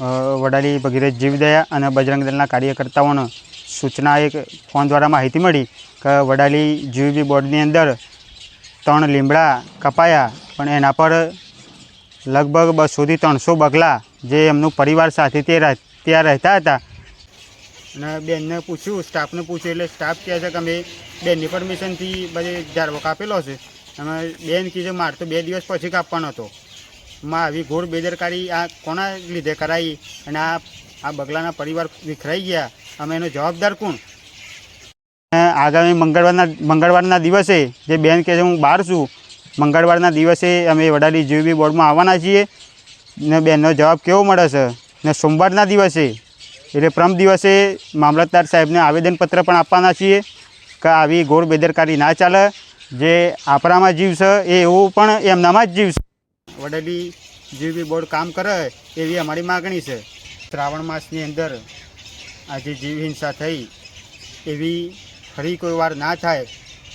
વડાલી ભગીરથ જીવદયા અને બજરંગ દળના કાર્યકર્તાઓને સૂચના એક ફોન દ્વારા માહિતી મળી કે વડાલી જીવીબી બોર્ડની અંદર ત્રણ લીમડા કપાયા, પણ એના પર લગભગ બસોથી ત્રણસો બગલા જે એમનું પરિવાર સાથે તે ત્યાં રહેતા હતા. અને બેનને પૂછ્યું, સ્ટાફને પૂછ્યું, એટલે સ્ટાફ કહે છે કે અમે બેનની પરમિશનથી બધે ઝાડવો કાપેલો છે. અને બેન કીધું, મારે તો બે દિવસ પછી કાપવાનો હતો. માં આવી ઘોર બેદરકારી આ કોના લીધે કરાઈ અને આ આ બગલાના પરિવાર વિખરાઈ ગયા? અમે એનો જવાબદાર કોણ? આગામી મંગળવારના મંગળવારના દિવસે જે બેન કહે છે હું બહાર છું, મંગળવારના દિવસે અમે વડાલી જીવીબી બોર્ડમાં આવવાના છીએ. ને બેનનો જવાબ કેવો મળે છે? ને સોમવારના દિવસે, એટલે પ્રમ દિવસે મામલતદાર સાહેબને આવેદનપત્ર પણ આપવાના છીએ કે આવી ઘોર બેદરકારી ના ચાલે. જે આપણામાં જીવશે એ એવું પણ એમનામાં જ જીવ છે વડેલી જીવી બોર્ડ કામ કરે એવી અમારી માગણી છે. શ્રાવણ માસની અંદર આજે જીવ હિંસા થઈ, એવી ફરી કોઈ વાર ના થાય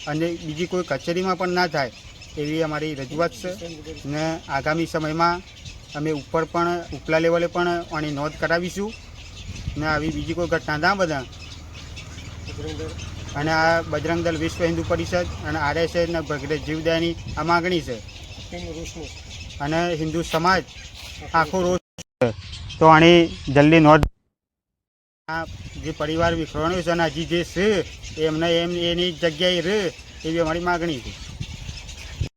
અને બીજી કોઈ કચેરીમાં પણ ના થાય એવી અમારી રજૂઆત છે ને આગામી સમયમાં અમે ઉપર પણ ઉપલા લેવલે પણ આની નોંધ કરાવીશું ને આવી બીજી કોઈ ઘટના ના બધા અને આ બજરંગ દળ વિશ્વ હિન્દુ પરિષદ અને આરએસએસ ને ભગરે જીવદયાની આ માગણી છે. અને હિન્દુ સમાજ આખો રોજ તો આની જલ્દી નોંધ જે પરિવાર વિખરવાનો છે અને હજી જે છે, એમને એમ એની જગ્યાએ રહે એવી અમારી માગણી છે.